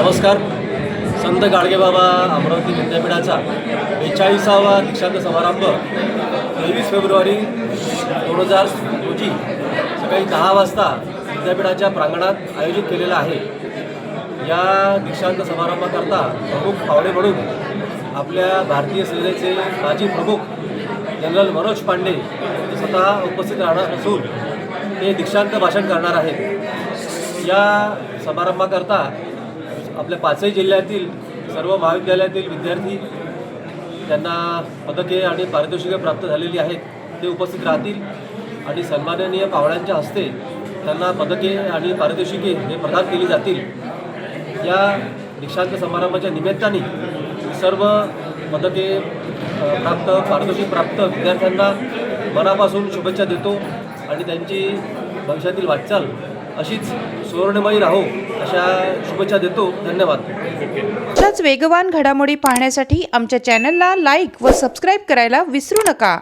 नमस्कार. संत गाडगेबाबा अमरावती विद्यापीठाचा बेचाळीसावा दीक्षांत समारंभ तेवीस फेब्रुवारी दोन हजार रोजी सकाळी दहा वाजता विद्यापीठाच्या प्रांगणात आयोजित केलेला आहे. या दीक्षांत समारंभाकरता प्रमुख पाहुणे म्हणून आपल्या भारतीय सेनेचे माजी प्रमुख जनरल मनोज पांडे स्वतः उपस्थित राहणार असून ते दीक्षांत भाषण करणार आहेत. या समारंभाकरता आपल्या पाचही जिल्ह्यातील सर्व महाविद्यालयातील विद्यार्थी त्यांना पदके आणि पारितोषिके प्राप्त झालेली आहेत ते उपस्थित राहतील. आणि सन्माननीय पाहुण्यांच्या हस्ते त्यांना पदके आणि पारितोषिके हे प्रदान केली जातील. या दीक्षांत समारंभाच्या निमित्ताने सर्व पदके प्राप्त पारितोषिक प्राप्त विद्यार्थ्यांना मनापासून शुभेच्छा देतो. आणि त्यांची भविष्यातील वाटचाल अशीच सुवर्णमयी राहो अशा शुभेच्छा देतो. धन्यवाद. अशाच वेगवान घडामोडी पाहण्यासाठी आमच्या चॅनलला लाईक व सबस्क्राईब करायला विसरू नका.